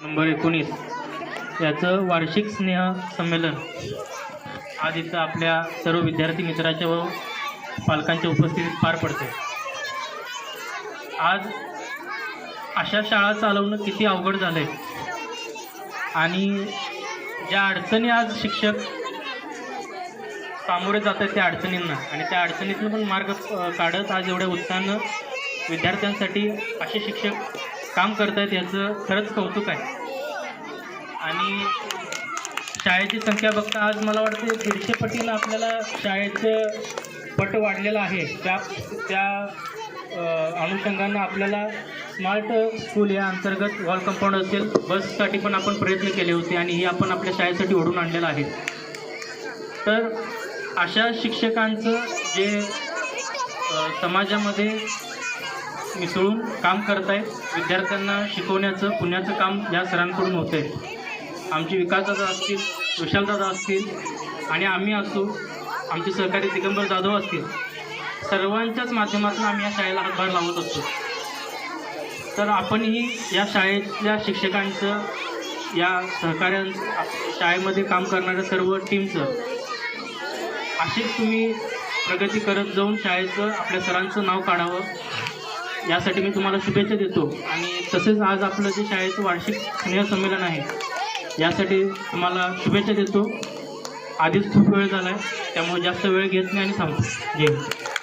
Number एकोणीस. याचं वार्षिक स्नेह संमेलन आज इथं आपल्या सर्व विद्यार्थी मित्राच्या व पालकांच्या उपस्थितीत पार पडते आज अशा शाळा चालवणं किती अवघड झालं आहे आणि ज्या अडचणी आज शिक्षक सामोरे जात आहेत त्या अडचणींना आणि त्या अडचणीतनं पण मार्ग काढत आज एवढ्या उत्साहानं विद्यार्थ्यांसाठी असे शिक्षक काम करतायत याचं खरंच कौतुक आहे. आणि शाळेची संख्या बघता आज मला वाटते दीडशे पटीला आपल्याला शाळेचं पट वाढलेलं आहे. त्या त्या अनुषंगानं आपल्याला स्मार्ट स्कूल या अंतर्गत वॉल कंपाऊंड असेल बससाठी पण आपण प्रयत्न केले होते आणि हे आपण आपल्या शाळेसाठी ओढून आणलेलं आहे. तर अशा शिक्षकांचं जे समाजामध्ये मिसळून काम करत आहेत विद्यार्थ्यांना शिकवण्याचं पुण्याचं काम या सरांकडून होतं आहे आमचे विकासदादा असतील विशालदादा असतील आणि आम्ही असू आमचे सहकारी दिगंबर जाधव असतील सर्वांच्याच माध्यमातून आम्ही या शाळेला हातभार लावत असतो. तर आपणही या शाळेतल्या शिक्षकांचं या सहकार्यां शाळेमध्ये काम करणाऱ्या सर्व टीमचं अशीच तुम्ही प्रगती करत जाऊन शाळेचं आपल्या सरांचं नाव काढावं. यासाठी मी तुम्हाला शुभेच्छा देतो. आणि तसेच आज आपलं जे शाळेचं वार्षिक स्नेहसंमेलन आहे यासाठी तुम्हाला शुभेच्छा देतो. आधीच खूप वेळ झाला आहे त्यामुळे जास्त वेळ घेत नाही आणि थांबतो. जय